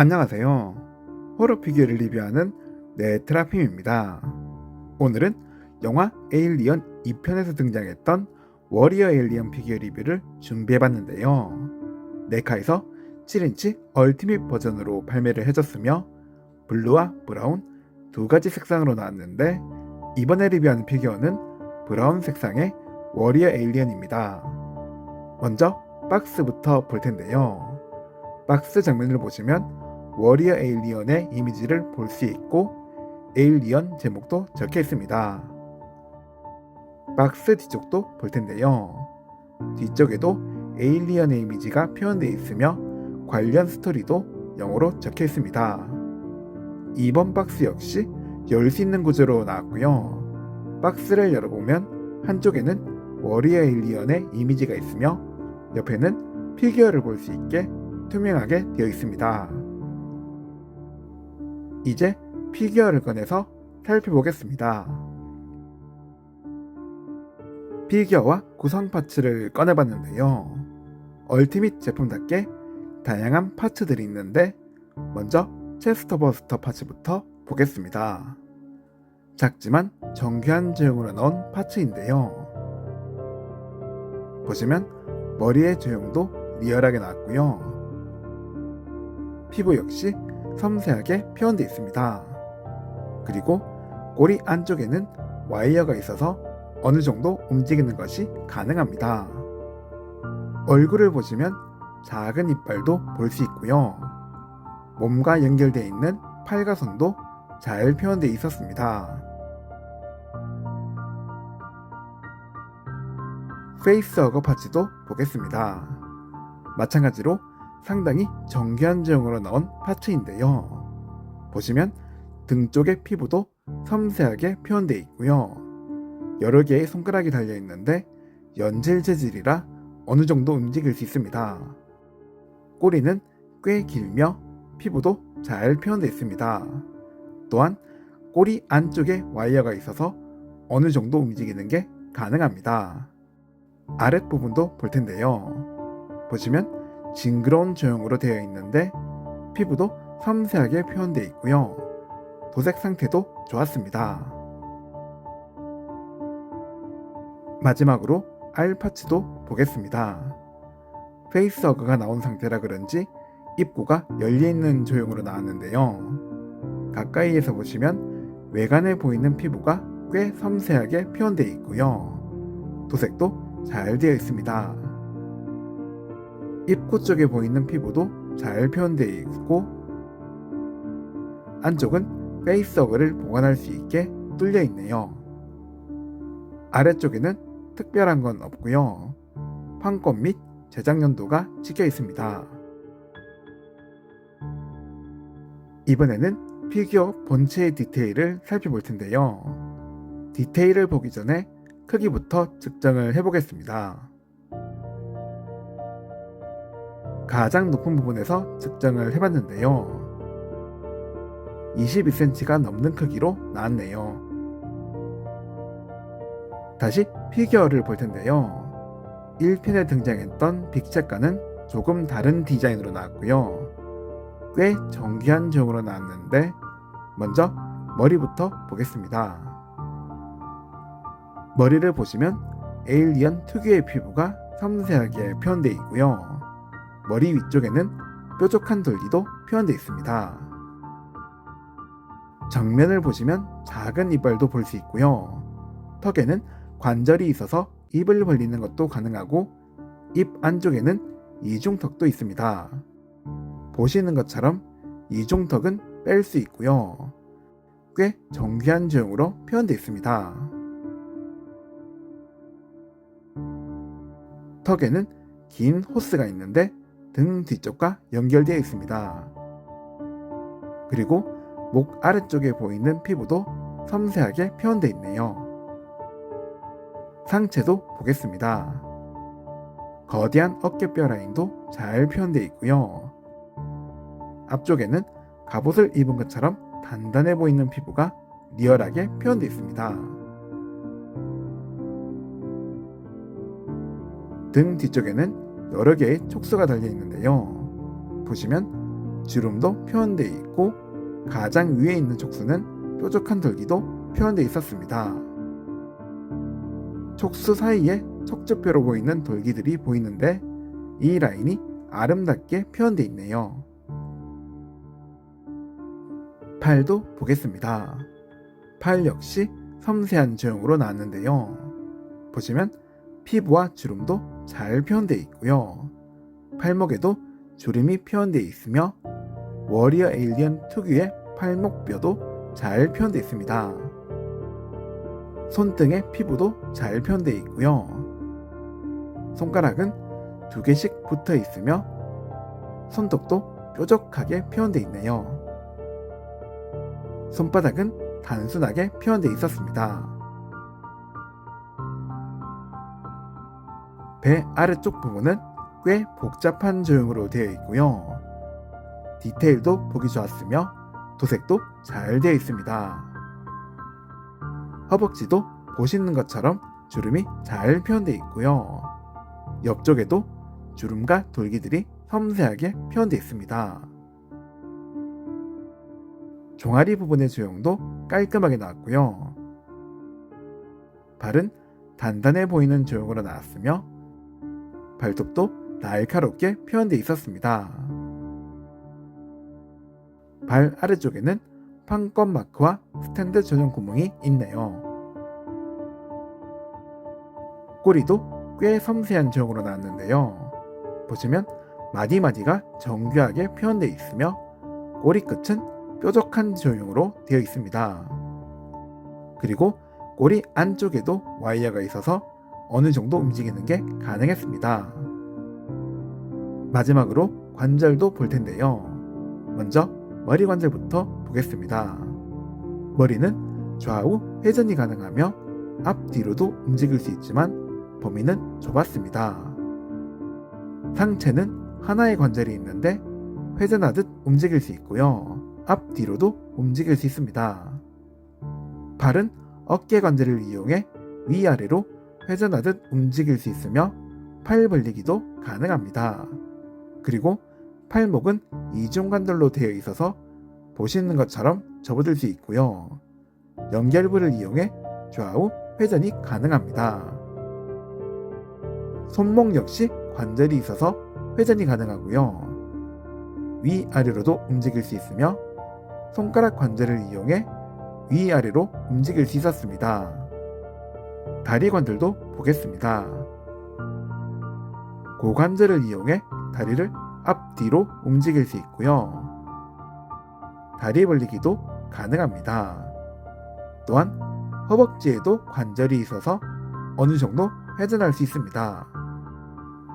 안녕하세요. 호러 피규어를 리뷰하는 네트라핌입니다. 오늘은 영화 에일리언 2편에서 등장했던 워리어 에일리언 피규어 리뷰를 준비해봤는데요. 네카에서 7인치 얼티밋 버전으로 발매를 해줬으며 블루와 브라운 두 가지 색상으로 나왔는데 이번에 리뷰하는 피규어는 브라운 색상의 워리어 에일리언입니다. 먼저 박스부터 볼 텐데요. 박스 장면을 보시면 워리어 에일리언의 이미지를 볼 수 있고 에일리언 제목도 적혀 있습니다. 박스 뒤쪽도 볼 텐데요. 뒤쪽에도 에일리언의 이미지가 표현되어 있으며 관련 스토리도 영어로 적혀 있습니다. 이번 박스 역시 열 수 있는 구조로 나왔고요. 박스를 열어보면 한쪽에는 워리어 에일리언의 이미지가 있으며 옆에는 피규어를 볼 수 있게 투명하게 되어 있습니다. 이제 피규어를 꺼내서 살펴보겠습니다. 피규어와 구성 파츠를 꺼내봤는데요. 얼티밋 제품답게 다양한 파츠들이 있는데 먼저 체스터 버스터 파츠부터 보겠습니다. 작지만 정교한 제형으로 넣은 파츠인데요. 보시면 머리의 제형도 리얼하게 나왔고요. 피부 역시 섬세하게 표현되어 있습니다. 그리고 꼬리 안쪽에는 와이어가 있어서 어느 정도 움직이는 것이 가능합니다. 얼굴을 보시면 작은 이빨도 볼 수 있고요. 몸과 연결되어 있는 팔과 손도 잘 표현되어 있었습니다. 페이스허거 파츠도 보겠습니다. 마찬가지로 상당히 정교한 제형으로 나온 파츠인데요. 보시면 등 쪽의 피부도 섬세하게 표현되어 있고요. 여러 개의 손가락이 달려 있는데 연질 재질이라 어느 정도 움직일 수 있습니다. 꼬리는 꽤 길며 피부도 잘 표현되어 있습니다. 또한 꼬리 안쪽에 와이어가 있어서 어느 정도 움직이는 게 가능합니다. 아랫부분도 볼 텐데요. 보시면 징그러운 조형으로 되어 있는데 피부도 섬세하게 표현되어 있고요. 도색 상태도 좋았습니다. 마지막으로 알 파츠도 보겠습니다. 페이스허그가 나온 상태라 그런지 입구가 열려있는 조형으로 나왔는데요. 가까이에서 보시면 외관에 보이는 피부가 꽤 섬세하게 표현되어 있고요. 도색도 잘 되어 있습니다. 입구 쪽에 보이는 피부도 잘 표현되어 있고 안쪽은 페이스허그를 보관할 수 있게 뚫려 있네요. 아래쪽에는 특별한 건 없고요. 판권 및 제작 연도가 찍혀 있습니다. 이번에는 피규어 본체의 디테일을 살펴볼 텐데요. 디테일을 보기 전에 크기부터 측정을 해보겠습니다. 가장 높은 부분에서 측정을 해봤는데요. 22cm가 넘는 크기로 나왔네요. 다시 피규어를 볼 텐데요. 1편에 등장했던 빅체과는 조금 다른 디자인으로 나왔고요. 꽤 정교한 종으로 나왔는데 먼저 머리부터 보겠습니다. 머리를 보시면 에일리언 특유의 피부가 섬세하게 표현되어 있고요. 머리 위쪽에는 뾰족한 돌기도 표현되어 있습니다. 정면을 보시면 작은 이빨도 볼 수 있고요. 턱에는 관절이 있어서 입을 벌리는 것도 가능하고 입 안쪽에는 이중턱도 있습니다. 보시는 것처럼 이중턱은 뺄 수 있고요. 꽤 정교한 제형으로 표현되어 있습니다. 턱에는 긴 호스가 있는데 등 뒤쪽과 연결되어 있습니다. 그리고 목 아래쪽에 보이는 피부도 섬세하게 표현되어 있네요. 상체도 보겠습니다. 거대한 어깨뼈 라인도 잘 표현되어 있고요. 앞쪽에는 갑옷을 입은 것처럼 단단해 보이는 피부가 리얼하게 표현되어 있습니다. 등 뒤쪽에는 여러 개의 촉수가 달려 있는데요. 보시면 주름도 표현되어 있고 가장 위에 있는 촉수는 뾰족한 돌기도 표현되어 있었습니다. 촉수 사이에 척추뼈로 보이는 돌기들이 보이는데 이 라인이 아름답게 표현되어 있네요. 팔도 보겠습니다. 팔 역시 섬세한 조형으로 나왔는데요. 보시면 피부와 주름도 잘 표현되어 있고요. 팔목에도 주름이 표현되어 있으며 워리어 에일리언 특유의 팔목뼈도 잘 표현되어 있습니다. 손등의 피부도 잘 표현되어 있고요. 손가락은 두 개씩 붙어 있으며 손톱도 뾰족하게 표현되어 있네요. 손바닥은 단순하게 표현되어 있었습니다. 배 아래쪽 부분은 꽤 복잡한 조형으로 되어 있고요. 디테일도 보기 좋았으며 도색도 잘 되어 있습니다. 허벅지도 보시는 것처럼 주름이 잘 표현되어 있고요. 옆쪽에도 주름과 돌기들이 섬세하게 표현되어 있습니다. 종아리 부분의 조형도 깔끔하게 나왔고요. 발은 단단해 보이는 조형으로 나왔으며 발톱도 날카롭게 표현되어 있었습니다. 발 아래쪽에는 판권 마크와 스탠드 전용 구멍이 있네요. 꼬리도 꽤 섬세한 조형으로 나왔는데요. 보시면 마디마디가 정교하게 표현되어 있으며 꼬리 끝은 뾰족한 조형으로 되어 있습니다. 그리고 꼬리 안쪽에도 와이어가 있어서 어느 정도 움직이는 게 가능했습니다. 마지막으로 관절도 볼 텐데요. 먼저 머리 관절부터 보겠습니다. 머리는 좌우 회전이 가능하며 앞뒤로도 움직일 수 있지만 범위는 좁았습니다. 상체는 하나의 관절이 있는데 회전하듯 움직일 수 있고요. 앞뒤로도 움직일 수 있습니다. 발은 어깨 관절을 이용해 위아래로 회전하듯 움직일 수 있으며 팔 벌리기도 가능합니다. 그리고 팔목은 이중관절로 되어 있어서 보시는 것처럼 접어들 수 있고요. 연결부를 이용해 좌우 회전이 가능합니다. 손목 역시 관절이 있어서 회전이 가능하고요. 위아래로도 움직일 수 있으며 손가락 관절을 이용해 위아래로 움직일 수 있었습니다. 다리 관절도 보겠습니다. 고관절을 이용해 다리를 앞뒤로 움직일 수 있고요. 다리 벌리기도 가능합니다. 또한 허벅지에도 관절이 있어서 어느 정도 회전할 수 있습니다.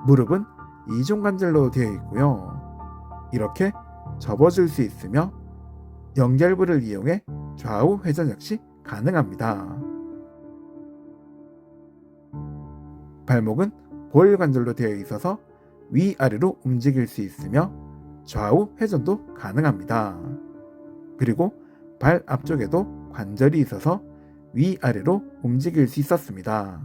무릎은 이중관절로 되어 있고요. 이렇게 접어줄 수 있으며 연결부를 이용해 좌우 회전 역시 가능합니다. 발목은 볼 관절로 되어 있어서 위아래로 움직일 수 있으며 좌우 회전도 가능합니다. 그리고 발 앞쪽에도 관절이 있어서 위아래로 움직일 수 있었습니다.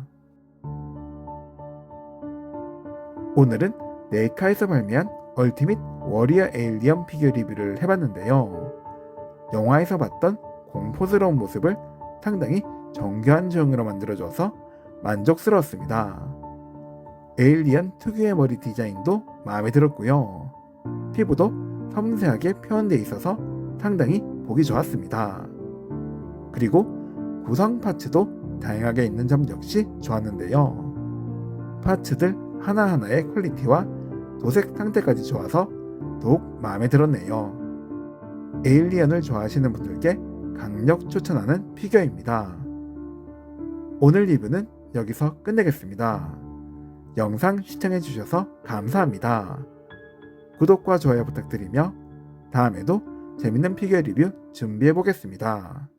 오늘은 네이카에서 발매한 얼티밋 워리어 에일리언 피규어 리뷰를 해봤는데요. 영화에서 봤던 공포스러운 모습을 상당히 정교한 조형으로 만들어줘서 만족스러웠습니다. 에일리언 특유의 머리 디자인도 마음에 들었고요. 피부도 섬세하게 표현되어 있어서 상당히 보기 좋았습니다. 그리고 구성 파츠도 다양하게 있는 점 역시 좋았는데요. 파츠들 하나하나의 퀄리티와 도색 상태까지 좋아서 더욱 마음에 들었네요. 에일리언을 좋아하시는 분들께 강력 추천하는 피규어입니다. 오늘 리뷰는 여기서 끝내겠습니다. 영상 시청해주셔서 감사합니다. 구독과 좋아요 부탁드리며 다음에도 재밌는 피규어 리뷰 준비해보겠습니다.